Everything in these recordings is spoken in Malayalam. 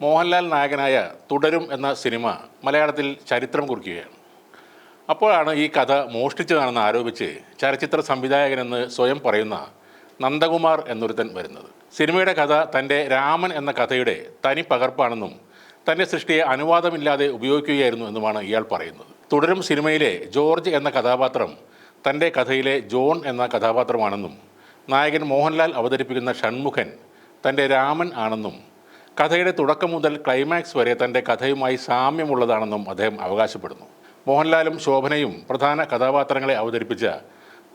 മോഹൻലാൽ നായകനായ തുടരും എന്ന സിനിമ മലയാളത്തിൽ ചരിത്രം കുറിക്കുകയാണ്. അപ്പോഴാണ് ഈ കഥ മോഷ്ടിച്ചതാണെന്ന് ആരോപിച്ച് ചലച്ചിത്ര സംവിധായകനെന്ന് സ്വയം പറയുന്ന നന്ദകുമാർ എന്നൊരുത്തൻ വരുന്നത്. സിനിമയുടെ കഥ തന്റെ രാമൻ എന്ന കഥയുടെ തനി പകർപ്പാണെന്നും തന്റെ സൃഷ്ടിയെ അനുവാദമില്ലാതെ ഉപയോഗിക്കുകയായിരുന്നു എന്നുമാണ് ഇയാൾ പറയുന്നത്. തുടരും സിനിമയിലെ ജോർജ് എന്ന കഥാപാത്രം തന്റെ കഥയിലെ ജോൺ എന്ന കഥാപാത്രമാണെന്നും നായകൻ മോഹൻലാൽ അവതരിപ്പിക്കുന്ന ഷൺമുഖൻ തന്റെ രാമൻ ആണെന്നും കഥയുടെ തുടക്കം മുതൽ ക്ലൈമാക്സ് വരെ തന്റെ കഥയുമായി സാമ്യമുള്ളതാണെന്നും അദ്ദേഹം അവകാശപ്പെടുന്നു. മോഹൻലാലും ശോഭനയും പ്രധാന കഥാപാത്രങ്ങളെ അവതരിപ്പിച്ച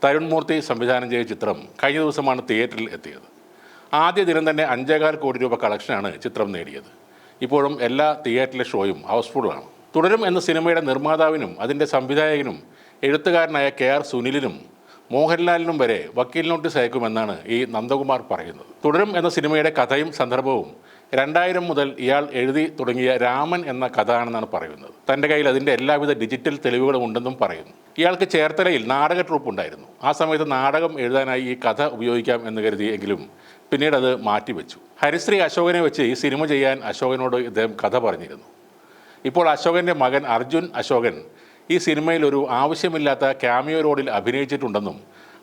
തരുൺമൂർത്തി സംവിധാനം ചെയ്ത ചിത്രം കഴിഞ്ഞ ദിവസമാണ് തിയേറ്ററിൽ എത്തിയത്. ആദ്യ ദിനം തന്നെ അഞ്ചേകാൽ കോടി രൂപ കളക്ഷനാണ് ചിത്രം നേടിയത്. ഇപ്പോഴും എല്ലാ തിയേറ്ററിലെ ഷോയും ഹൗസ്ഫുള്ളാണ് തുടരും എന്ന സിനിമയുടെ നിർമ്മാതാവിനും അതിന്റെ സംവിധായകനും എഴുത്തുകാരനായ കെ ആർ സുനിലിനും മോഹൻലാലിനും വരെ വക്കീൽ നോട്ടീസ് അയക്കുമെന്നാണ് ഈ നന്ദകുമാർ പറയുന്നത്. തുടരും എന്ന സിനിമയുടെ കഥയും സന്ദർഭവും രണ്ടായിരം മുതൽ ഇയാൾ എഴുതി തുടങ്ങിയ രാമൻ എന്ന കഥ ആണെന്നാണ് പറയുന്നത്. തന്റെ കയ്യിൽ അതിന്റെ എല്ലാവിധ ഡിജിറ്റൽ തെളിവുകളും ഉണ്ടെന്നും പറയുന്നു. ഇയാൾക്ക് ചേർത്തലയിൽ നാടക ട്രൂപ്പ് ഉണ്ടായിരുന്നു. ആ സമയത്ത് നാടകം എഴുതാനായി ഈ കഥ ഉപയോഗിക്കാം എന്ന് കരുതിയെങ്കിലും പിന്നീട് അത് മാറ്റിവെച്ചു. ഹരിശ്രീ അശോകനെ വെച്ച് ഈ സിനിമ ചെയ്യാൻ അശോകനോട് ഇദ്ദേഹം കഥ പറഞ്ഞിരുന്നു. ഇപ്പോൾ അശോകന്റെ മകൻ അർജുൻ അശോകൻ ഈ സിനിമയിൽ ഒരു ആവശ്യമില്ലാത്ത ക്യാമിയോ റോഡിൽ അഭിനയിച്ചിട്ടുണ്ടെന്നും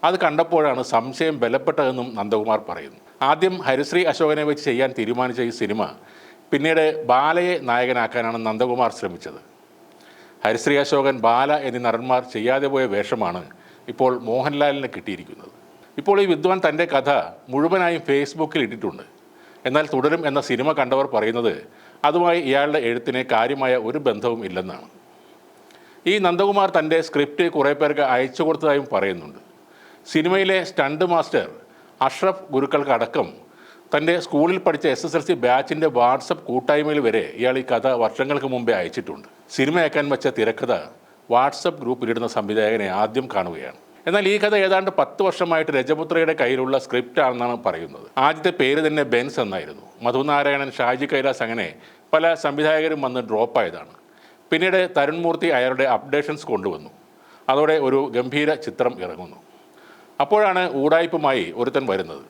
അത് കണ്ടപ്പോഴാണ് സംശയം ബലപ്പെട്ടതെന്നും നന്ദകുമാർ പറയുന്നു. ആദ്യം ഹരിശ്രീ അശോകനെ വെച്ച് ചെയ്യാൻ തീരുമാനിച്ച ഈ സിനിമ പിന്നീട് ബാലയെ നായകനാക്കാനാണ് നന്ദകുമാർ ശ്രമിച്ചത്. ഹരിശ്രീ അശോകൻ ബാല എന്നീ നടന്മാർ ചെയ്യാതെ പോയ വേഷമാണ് ഇപ്പോൾ മോഹൻലാലിന് കിട്ടിയിരിക്കുന്നത്. ഇപ്പോൾ ഈ വിദ്വാൻ തന്റെ കഥ മുഴുവനായും ഫേസ്ബുക്കിൽ ഇട്ടിട്ടുണ്ട്. എന്നാൽ തുടരും എന്ന സിനിമ കണ്ടവർ പറയുന്നത് അതുമായി ഇയാളുടെ എഴുത്തിന് കാര്യമായ ഒരു ബന്ധവും ഇല്ലെന്നാണ്. ഈ നന്ദകുമാർ തന്റെ സ്ക്രിപ്റ്റ് കുറേ പേർക്ക് അയച്ചു കൊടുത്തതായും പറയുന്നുണ്ട്. സിനിമയിലെ സ്റ്റണ്ട് മാസ്റ്റർ അഷ്റഫ് ഗുരുക്കൾക്കടക്കം തന്റെ സ്കൂളിൽ പഠിച്ച എസ് എസ് എൽ സി ബാച്ചിന്റെ വാട്സപ്പ് കൂട്ടായ്മയിൽ വരെ ഇയാൾ ഈ കഥ വർഷങ്ങൾക്ക് മുമ്പേ അയച്ചിട്ടുണ്ട്. സിനിമയാക്കാൻ വെച്ച തിരക്കഥ വാട്സപ്പ് ഗ്രൂപ്പിലിടുന്ന സംവിധായകനെ ആദ്യം കാണുകയാണ്. എന്നാൽ ഈ കഥ ഏതാണ്ട് പത്ത് വർഷമായിട്ട് രജപുത്രയുടെ കയ്യിലുള്ള സ്ക്രിപ്റ്റ് ആണെന്നാണ് പറയുന്നത്. ആദ്യത്തെ പേര് തന്നെ ബെൻസ് എന്നായിരുന്നു. മധുനാരായണൻ ഷാജി കൈലാസ് അങ്ങനെ പല സംവിധായകരും വന്ന് ഡ്രോപ്പായതാണ് പിന്നീട് തരുൺമൂർത്തി അയാളുടെ അപ്ഡേഷൻസ് കൊണ്ടുവന്നു. അതോടെ ഒരു ഗംഭീര ചിത്രം ഇറങ്ങുന്നു. അപ്പോഴാണ് ഊടായ്പുമായി ഒരുത്തൻ വരുന്നത്.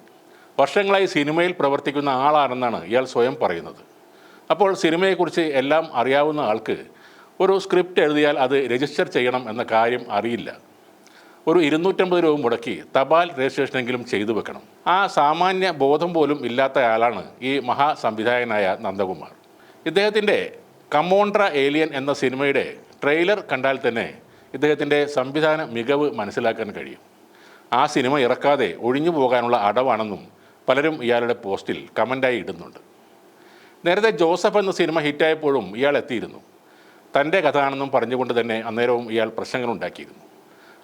വർഷങ്ങളായി സിനിമയിൽ പ്രവർത്തിക്കുന്ന ആളാണെന്നാണ് ഇയാൾ സ്വയം പറയുന്നത്. അപ്പോൾ സിനിമയെക്കുറിച്ച് എല്ലാം അറിയാവുന്ന ആൾക്ക് ഒരു സ്ക്രിപ്റ്റ് എഴുതിയാൽ അത് രജിസ്റ്റർ ചെയ്യണം എന്ന കാര്യം അറിയില്ല. ഒരു ഇരുന്നൂറ്റമ്പത് രൂപ മുടക്കി തപാൽ രജിസ്ട്രേഷനെങ്കിലും ചെയ്തു വെക്കണം. ആ സാമാന്യ ബോധം പോലും ഇല്ലാത്ത ആളാണ് ഈ മഹാസംവിധായകനായ നന്ദകുമാർ. ഇദ്ദേഹത്തിന്റെ കമോണ്ട്ര ഏലിയൻ എന്ന സിനിമയുടെ ട്രെയിലർ കണ്ടാൽ തന്നെ ഇദ്ദേഹത്തിന്റെ സംവിധാന മികവ് മനസ്സിലാക്കാൻ കഴിയും. ആ സിനിമ ഇറക്കാതെ ഒഴിഞ്ഞു പോകാനുള്ള അടവാണെന്നും പലരും ഇയാളുടെ പോസ്റ്റിൽ കമന്റായി ഇടുന്നുണ്ട്. നേരത്തെ ജോസഫ് എന്ന സിനിമ ഹിറ്റായപ്പോഴും ഇയാൾ എത്തിയിരുന്നു. തന്റെ കഥ ആണെന്നും പറഞ്ഞുകൊണ്ട് തന്നെ അന്നേരവും ഇയാൾ പ്രശ്നങ്ങളുണ്ടാക്കിയിരുന്നു.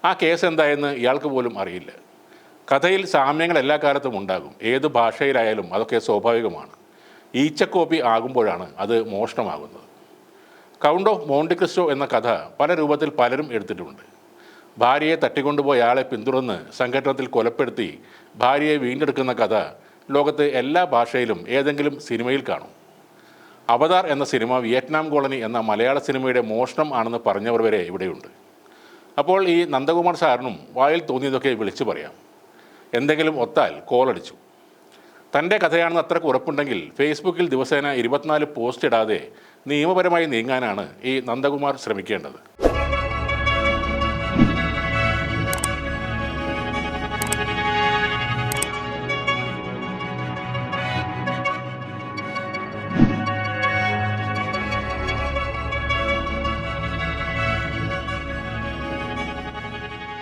ആ കേസ് എന്തായെന്ന് ഇയാൾക്ക് പോലും അറിയില്ല. കഥയിൽ സാമ്യങ്ങൾ എല്ലാ കാലത്തും ഉണ്ടാകും. ഏത് ഭാഷയിലായാലും അതൊക്കെ സ്വാഭാവികമാണ്. ഈച്ചക്കോപ്പി ആകുമ്പോഴാണ് അത് മോഷണമാകുന്നത്. കൗണ്ട് ഓഫ് മോണ്ടി ക്രിസ്റ്റോ എന്ന കഥ പല രൂപത്തിൽ പലരും എടുത്തിട്ടുണ്ട്. ഭാര്യയെ തട്ടിക്കൊണ്ടുപോയ ആളെ പിന്തുടർന്ന് സംഘട്ടനത്തിൽ കൊലപ്പെടുത്തി ഭാര്യയെ വീണ്ടെടുക്കുന്ന കഥ ലോകത്തെ എല്ലാ ഭാഷയിലും ഏതെങ്കിലും സിനിമയിൽ കാണും. അവതാർ എന്ന സിനിമ വിയറ്റ്നാം കോളനി എന്ന മലയാള സിനിമയുടെ മോഷണം ആണെന്ന് പറഞ്ഞവർ വരെ ഇവിടെയുണ്ട്. അപ്പോൾ ഈ നന്ദകുമാർ സാറിനും വായിൽ തോന്നിയതൊക്കെ വിളിച്ചു പറയാം. എന്തെങ്കിലും ഒത്താൽ കോളടിച്ചു തന്റെ കഥയാണെന്ന് അത്രയ്ക്ക് ഉറപ്പുണ്ടെങ്കിൽ ഫേസ്ബുക്കിൽ ദിവസേന ഇരുപത്തിനാല് പോസ്റ്റ് ഇടാതെ നിയമപരമായി നീങ്ങാനാണ് ഈ നന്ദകുമാർ ശ്രമിക്കേണ്ടത്.